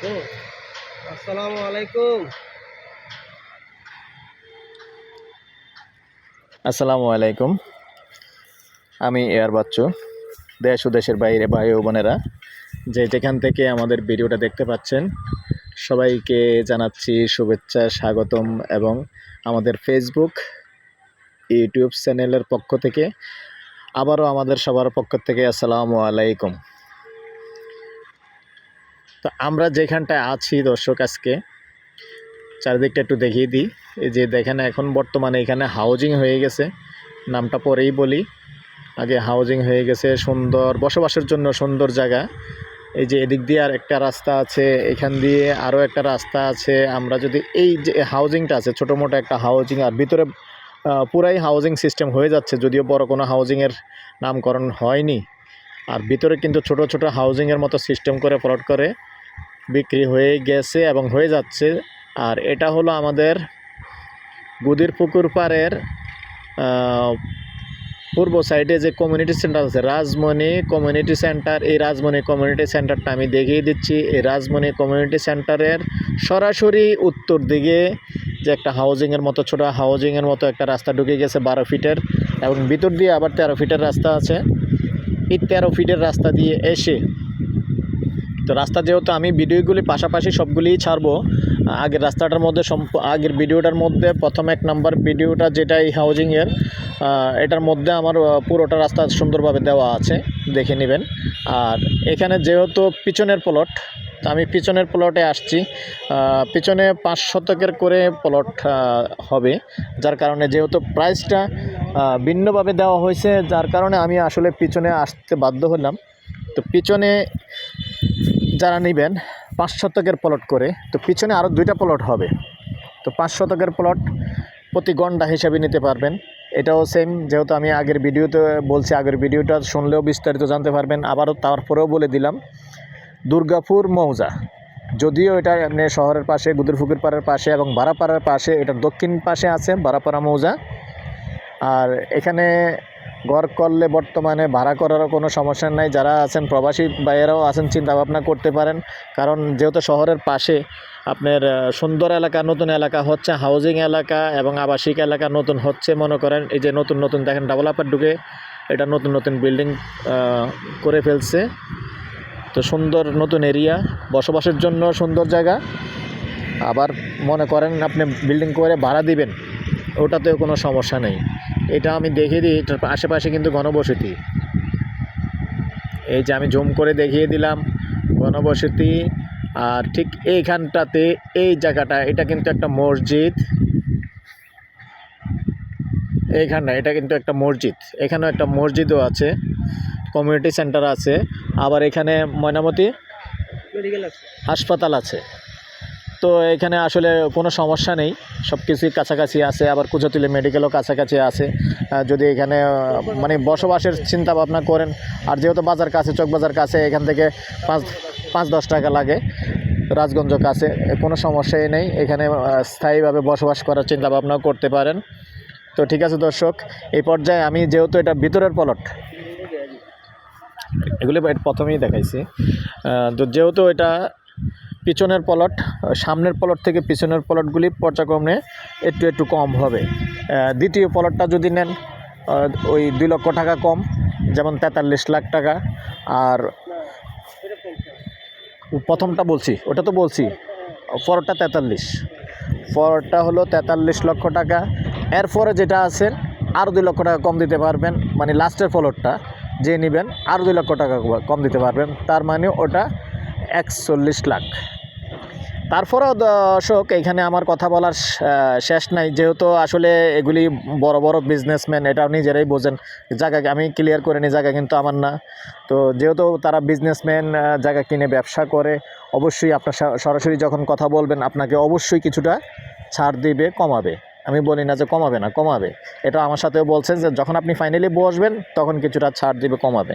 আসসালামু আলাইকুম। আসসালামু আলাইকুম। আমি এয়ার বাচ্চু, দেশ ও দেশের বাইরে ভাই ও বোনেরা। যে যেখান থেকে আমাদের ভিডিওটা দেখতে পাচ্ছেন, সবাইকে জানাচ্ছি শুভেচ্ছা, স্বাগতম এবং আমাদের ফেসবুক ইউটিউব চ্যানেলের পক্ষ থেকে আবারও আমাদের সবার পক্ষ থেকে আসসালামু আলাইকুম। তো আমরা যেখানটায় আছি দর্শক আজকে, চারিদিকটা একটু দেখিয়ে দিই। এই যে দেখেন, এখন বর্তমানে এখানে হাউজিং হয়ে গেছে। নামটা পরেই বলি। আগে হাউজিং হয়ে গেছে, সুন্দর, বসবাসের জন্য সুন্দর জায়গা। এই যে এদিক দিয়ে আর একটা রাস্তা আছে, এখান দিয়ে আরও একটা রাস্তা আছে। আমরা যদি এই যে হাউজিংটা আছে, ছোটো মোটো একটা হাউজিং আর ভিতরে পুরাই হাউজিং সিস্টেম হয়ে যাচ্ছে, যদিও বড় কোনো হাউজিংয়ের নামকরণ হয়নি। আর ভিতরে কিন্তু ছোট ছোট হাউজিংয়ের মতো সিস্টেম করে প্লট করে বিক্রি হয়ে গেছে এবং হয়ে যাচ্ছে। আর এটা হলো আমাদের গুদির পুকুর পাড়ের পূর্ব সাইডে যে কমিউনিটি সেন্টার আছে, রাজমণি কমিউনিটি সেন্টার এই রাজমণি কমিউনিটি সেন্টারটা আমি দেখিয়ে দিচ্ছি। এই রাজমণি কমিউনিটি সেন্টারের সরাসরি উত্তর দিকে যে একটা হাউজিংয়ের মতো ছোটো হাউজিংয়ের মতো একটা রাস্তা ঢুকে গেছে বারো ফিটের এবং ভিতর দিয়ে আবার তেরো ফিটের রাস্তা আছে। এই তেরো ফিটের রাস্তা দিয়ে এসে, তো রাস্তা যেহেতু আমি ভিডিওগুলি পাশাপাশি সবগুলিই ছাড়বো, আগের রাস্তাটার মধ্যে সম্প- আগের ভিডিওটার মধ্যে প্রথম এক নাম্বার ভিডিওটা যেটা এই হাউজিংয়ের এটার মধ্যে আমার পুরোটা রাস্তা সুন্দরভাবে দেওয়া আছে, দেখে নেবেন। আর এখানে যেহেতু পিছনের প্লট আমি পিছনের প্লটে আসছি পিছনে পাঁচ শতকের করে প্লট হবে, যার কারণে যেহেতু প্রাইসটা ভিন্নভাবে দেওয়া হয়েছে, যার কারণে আমি আসলে পিছনে আসতে বাধ্য হলাম। তো পিছনে যারা নেবেন, পাঁচ শতকের প্লট করে, তো পিছনে আরও দুইটা প্লট হবে। তো পাঁচ শতকের প্লট প্রতি গন্ডা হিসাবে নিতে পারবেন। এটাও সেম যেহেতু আমি আগের ভিডিওতে বলছি, আগের ভিডিওটা শুনলেও বিস্তারিত জানতে পারবেন। আবারও তারপরেও বলে দিলাম, দুর্গাপুর মৌজা। যদিও এটা শহরের পাশে গুদুরফুকুর পাড়ের পাশে এবং বারাপাড়ার পাশে, এটা দক্ষিণ পাশে আছে, বারাপাড়া মৌজা। আর এখানে ঘর করলে বর্তমানে ভাড়া করারও কোনো সমস্যা নাই। যারা আছেন প্রবাসী ভাইয়েরাও আছেন চিন্তা ভাবনা করতে পারেন। কারণ যেহেতু শহরের পাশে আপনার সুন্দর এলাকা, নতুন এলাকা হচ্ছে হাউজিং এলাকা এবং আবাসিক এলাকা নতুন হচ্ছে, মনে করেন এই যে নতুন নতুন, দেখেন ডেভেলপার ঢুকে এটা নতুন নতুন বিল্ডিং করে ফেলছে। তো সুন্দর নতুন এরিয়া বসবাসের জন্য সুন্দর জায়গা। আবার মনে করেন আপনি বিল্ডিং করে ভাড়া দিবেন, ওটাতেও কোনো সমস্যা নেই। এটা আমি দেখিয়ে দিই এটার আশেপাশে কিন্তু ঘনবসতি। এই যে আমি জুম করে দেখিয়ে দিলাম ঘনবসতি আর ঠিক এইখানটাতে এই জায়গাটা এটা কিন্তু একটা মসজিদ। এইখানটা এটা কিন্তু একটা মসজিদ। এখানেও একটা মসজিদও আছে কমিউনিটি সেন্টার আছে। আবার এখানে ময়নামতি হাসপাতাল আছে। তো এখানে আসলে কোনো সমস্যা নেই। সব কিছুই কাছাকাছি আছে, আবার কুচতুলি মেডিকেলও কাছাকাছি আছে। যদি এখানে মানে বসবাসের চিন্তা ভাবনা করেন, আর যেহেতু বাজার কাছে চক বাজার কাছে, এখান থেকে পাঁচ পাঁচ, দশ টাকা লাগে, রাজগঞ্জ কাছে, কোনো সমস্যাই নেই। এখানে স্থায়ীভাবে বসবাস করার চিন্তা ভাবনাও করতে পারেন। তো ঠিক আছে দর্শক, এই পর্যায়ে আমি যেহেতু এটা ভিতরের পলট এগুলি প্রথমেই দেখাইছি। তো যেহেতু এটা পিছনের পলট সামনের পলট থেকে পিছনের পলটগুলি পর্যায়ক্রমে একটু একটু কম হবে। দ্বিতীয় পলটটা যদি নেন ওই দুই লক্ষ টাকা কম, যেমন তেতাল্লিশ লাখ টাকা। আর প্রথমটা বলছি, ওটা তো বলছি পরটা তেতাল্লিশ। পরটা হলো তেতাল্লিশ লক্ষ টাকা। এরপরে যেটা আছে আরও দুই লক্ষ টাকা কম দিতে পারবেন মানে লাস্টের ফলটটা যে নেবেন আরও দুই লক্ষ টাকা কম দিতে পারবেন। তার মানে ওটা একচল্লিশ লাখ। তারপরেও দর্শক, এখানে আমার কথা বলার শেষ নাই। যেহেতু আসলে এগুলি বড় বড় বিজনেসম্যান এটাও নিজেরাই বোঝেন। জায়গা আমি ক্লিয়ার করে নিই জায়গা কিন্তু আমার না। তো যেহেতু তারা বিজনেসম্যান জায়গা কিনে ব্যবসা করে, অবশ্যই আপনার সরাসরি যখন কথা বলবেন, আপনাকে অবশ্যই কিছুটা ছাড় দিবে, কমাবে। আমি বলি না যে কমাবে না, কমাবে। এটা আমার সাথেও বলছেন যে যখন আপনি ফাইনালি বসবেন, তখন কিছুটা ছাড় দিবে, কমাবে।